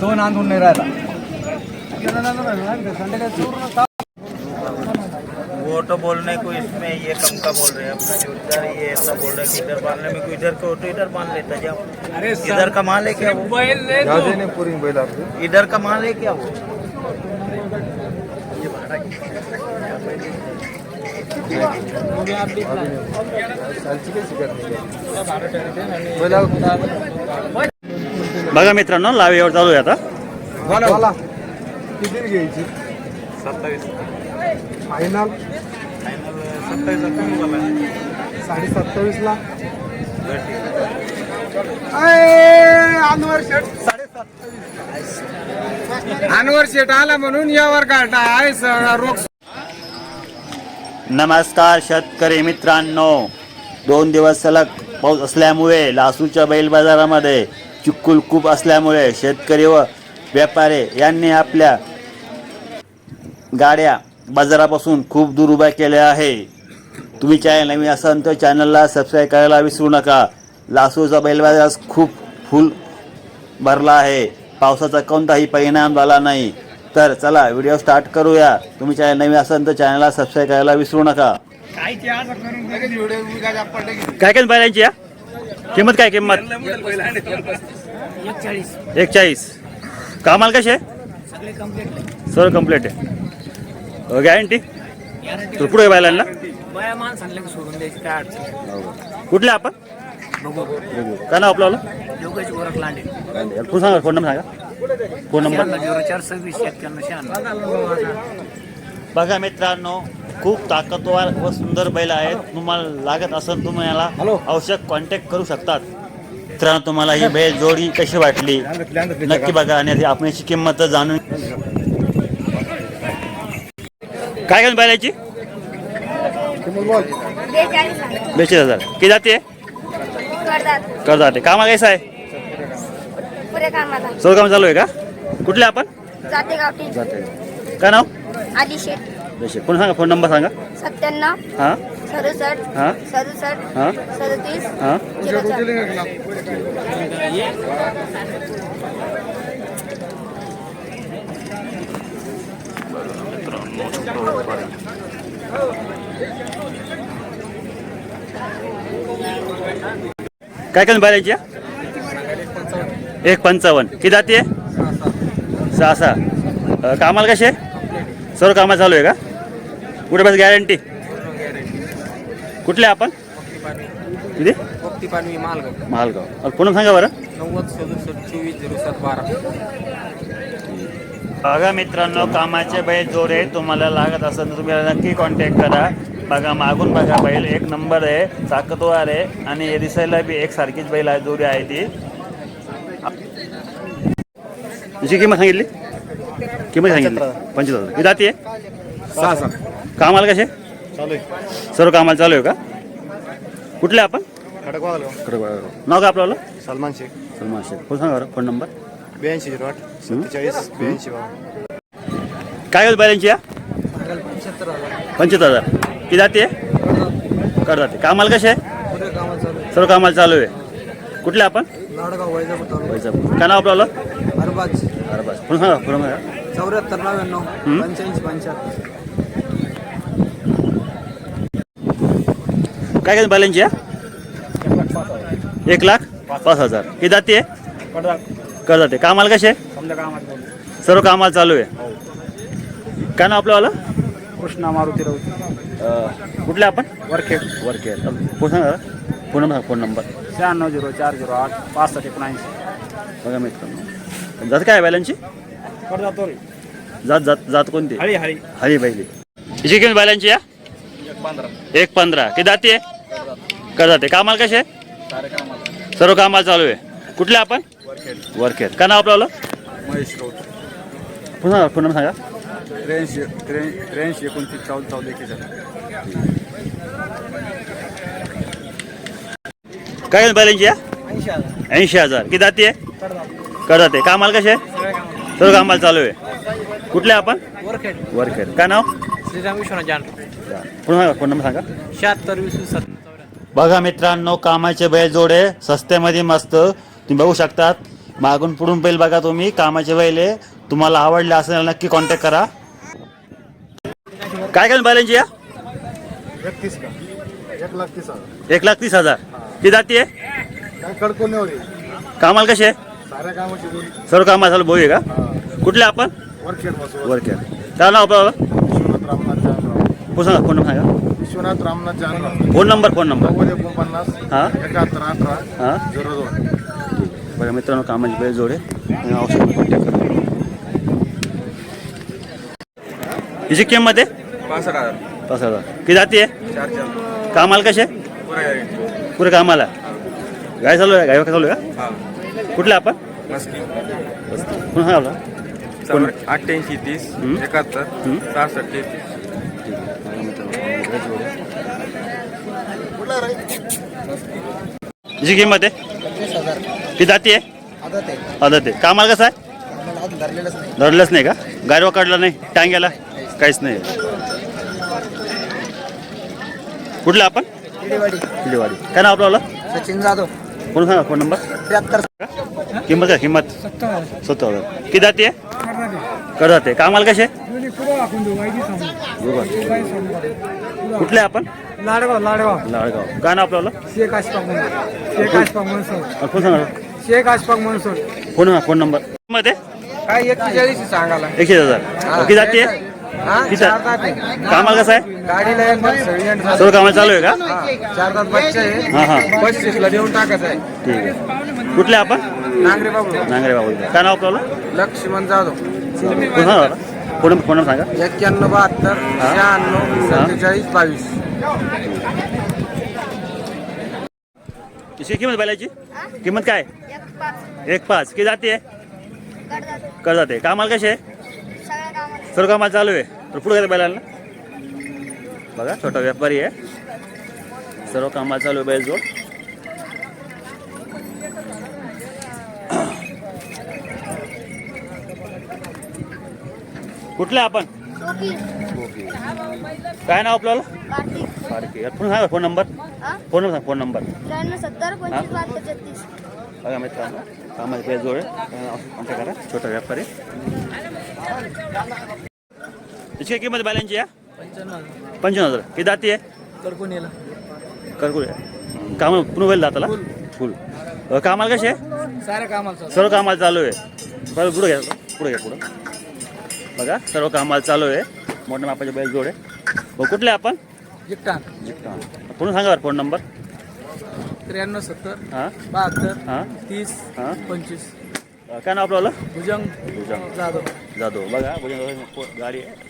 तो नांदून नाही राहिला वो तो बोलने को इसमें ये कम का बोल रहे हैं अपना जो इधर ये ऐसा बोल रहा है कि इधर बांधने में कोई इधर को तो इधर बाँध लेता जाओ। अरे इधर का माल है क्या वो पुरी बैल इधर का माल है क्या वो चालची बघा मित्रांनो लावेवर चालू आहे आता. किती घ्यायची? सत्तावीस. फायनल साडे अनवर शेट. साडे सत्तावीस अनवर शेट आला म्हणून यावर काढा आहे सगळा रोग नमस्कार शेतकरी मित्रांनो. दोन दिवस सलग पाऊस असल्यामुळे लासूच्या बैल बाजारामध्ये चिक्कुल खूप असल्यामुळे शेतकरी व व्यापारी यांनी आपल्या गाड्या बाजारापासून खूप दूर उभ्या केल्या आहे. तुम्ही चॅनल नवीन असाल तर चॅनलला सबस्क्राईब करायला विसरू नका. लासूचा बैल बाजार आज खूप फुल भरला आहे. पावसाचा कोणताही परिणाम झाला नाही. तर चला व्हिडिओ स्टार्ट करूया. तुम्ही चॅनल नवीन असाल तर चॅनलला सबस्क्राईब करायला विसरू नका. काय काय बैलांची या? किंमत काय किंमत? एक चाळीस कामाला कसे? सर्व कंप्लीट आहे. गॅरंटी तर पुढे बैलांना? बाया माणसांना सोडून द्यायची काय अडचण कुठले आपण? बघू काय नाव आपलं योगाची गोरख लांडे. फोन सांगा फोन नंबर सांगा. Phone number? शहाण्णव झिरो चार सव्वीस एक्क्याण्णव शहाण्णव. बघा मित्रांनो खूप ताकदवार व सुंदर बैल आहेत. तुम्हाला लागत असेल तुम्ही याला आवश्यक कॉन्टॅक्ट करू शकतात. मित्रांनो तुम्हाला ही बैल जोडी कशी वाटली? नक्की बघा आणि आधी आपण याची किंमत जाणून काय काय बैलाची? बेचाळीस हजार. किती जाते? करतात करतात कामा कैसा आहे? पुरे कामाला. सर्व काम चालू आहे का? कुठले आपण? जाते जाते काय नाव? आली शेट बेशे कोण सांगा? फोन नंबर सांगा. सत्त्याण्णव. हां? सदुसष्ट. हां? सदुसष्ट. हां? सदतीस. हां? झिरो चार काय काय बैलाची एक पंचावन्न. किती जाते सहा सहा. अं, कामाला कसे सर्व कामाला चालू आहे का? कुठे बस गॅरंटी कुठले आपण? किती पानवी. मालगाव महालगाव. अं, पुन्हा सांगा बरं. नव्वद सदुसष्ट चोवीस झिरो सात बारा. बघा मित्रांनो कामाचे बैल जोडे तुम्हाला लागत असेल तर तुम्ही नक्की कॉन्टॅक्ट करा. बघा मागून बघा बैल एक नंबर आहे ताकदवार आहे आणि हे दिसायला बी एक सारखीच बैल आहे जोडी आहे ती. तिची किंमत सांगितली? किंमत सांगितली. पंचवीस हजार. जाती आहे? सहा सहा. कामाला कसे? चालू आहे. सर्व कामाला चालू आहे का? कुठले आपण? नाव का आपलं? सलमान शेख. सलमान शेख. फोन सांगा बरं? Phone number? ब्याऐंशी झिरो आठ सत्तेचाळीस ब्याऐंशी काय होत बैलांची या? पंच्याहत्तर हजार. पंचवीस हजार किती जाते कर जाते कामाला कसे? आहे सर्व कामाला चालू आहे. कुठले आपण? लाडगाव वैजापूर काय नाव आपलं? अरबाज. अरे बस पुन्हा सांगा? पुन्हा सांगा? चौऱ्याहत्तर नव्याण्णव. पंच्याऐंशी पंच्याहत्तर. काय काय बैलांची या एक लाख पाच हजार. किती जाते कर जाते कामाला कसे सर्व कामाला चालू आहे. काय नाव आपलं वालं? कृष्णा मारुती राऊत. कुठले आपण? वरखेड. वरके फोन सांगा. Phone number phone number. शहाण्णव झिरो चार झिरो आठ पासष्ट एकोणऐंशी. बघा मित्रांनो. जात काय बैलांची जातो जात जात जात कोणती? हळी हळी. हरी बैली हिची किंमत बैलांची या एक पंधरा. किती जाते कर जाते कामाला कसे सर्व कामाला चालू आहे. कुठले आपण? वरखेड. काय नाव आपलं? महेश राऊत. पुन्हा पुन्हा सांगा. त्र्याऐंशी त्र्याऐंशी एकोणतीस चौदा चौदा काय बैलांची या ऐंशी हजार. ऐंशी हजार. किती जाते कर जाते कामाला कसे सर्व कामाला चालू आहे. कुठले आपण? वरखेड. वरखेड. काय नाव? श्रीराम विश्वनाथ जान. पुन्हा सांगा फोन नंबर सांगा? शहात्तर वीस सत्तर बघा मित्रांनो कामाचे बैल जोडे सस्त्यामध्ये मस्त. तुम्ही बघू शकतात. मागून पुढून बैल बघा तुम्ही कामाचे बैल आहे. तुम्हाला आवडले असेल नक्की कॉन्टॅक्ट करा. काय काय बैलांची या? एकतीस का एक लाख तीस हजार. एक लाख तीस हजार ती जाती आहे कामाला कशी आहे? सर्व कामाला चालू आहे का? कुठले आपण? वरखेड काय नाव आपलं? विश्वनाथ रामनाथ जानराव. फोन सांगा फोन नंबर सांगा Vishwanath Ramnath Janrao. Phone number phone number. नव्वद एकोणपन्नास हां? एकाहत्तर अठरा हां? झिरो दोन. बघा मित्रांनो कामाची वेळ जोडे. आणि औषध कॉन्टॅक्ट करा हिची किंमत आहे? पासष्ट हजार. पाच हजार. किती जाती आहे? चार चार. कामाला कसे? पुरे कामाला. गाय चालू आहे? गाय चालू आहे हा. का कुठले आपण? मस्की. कोण सांगा आपला. अठ्ठ्याऐंशी तीस. एकाहत्तर. सहासष्ट तेहतीस. हिची किंमत आहे किती जाती आहे. आदत आहे. कामाला कसं आहे? धरलंच नाही. का? गायरवा काढला नाही? टांग्याला? काहीच नाही. कुठलं आपण? किल्लेवाडी काय नाव आपलं? सचिन जाधव. कोण सांगा? Phone number? त्र्याहत्तर. किंमत काय? किंमत? सत्तर हजार. किती जाती आहे? कर जाते कामाला कसे? कुठले आपण? लाडगाव लाडगाव. लाडगाव. काय नाव आपलं? शेख मनसूर. शेख अशफाक मनसूर. फोन सांगा? Shaikh Ashfaq Mansoor. Phone phone number. आहे काय एक्केचाळीस सांगाला एकशे हजार. किती जाती आहे किती कामाला कसं आहे? गाडीला एकदम सगळी सर्व कामाला चालू आहे का? चार तास बच्चे आहे. हां हां. पस्तीसला देऊन टाकायचं आहे. ठीक आहे. कुठले आपण? नांगरे बाबू. नांगरे बाबू. काय नाव आपलं? लक्ष्मण जाधव. सांगा. फोन फोन सांगा. एक्क्याण्णव बहात्तर शहाण्णव सत्तेचाळीस बावीस. किती किंमत बैलाची? किंमत काय? एक पाच. किती जाते कर जाते. कामाला कसे सर्व कामाला चालू आहे. तर पुढे गेलं बैलाला बघा छोटा व्यापारी आहे. सर्व कामाला चालू आहे बैल जोड. कुठले आपण? टोपी काय नाव आपल्याला? कार्तिक. सारखे फोन सांगा फोन नंबर फोन नंबर सांग फोन नंबर बघा मित्रांनो कामाला बैल जोड कॉन्टॅक्ट करा छोटा व्यापारी. त्याची काय किंमत बैलांची या? पंच्याण्णव. हजार. किती जाती आहे? करकुनीला. करकुल. कामाला पुन्हा बैल जाताला फुल. कामाला कसे आहे? साऱ्या कामाला सर्व कामाला चालू आहे. बरं पुढे घ्या पुढे घ्या पुढं. बघा सर्व कामाला चालू आहे. मोठ्या मापाचे बैल जोड. आहे मग कुठले आपण? जिकटान. जिंकता पुन्हा सांगा बरं फोन नंबर? त्र्याण्णव सत्तर हां. बहात्तर हां. तीस हां. पंचवीस. काय नाव आपलं? भुजंग. भुजंग. जाधव. जाधव. बघा भुजंग गाडी आहे.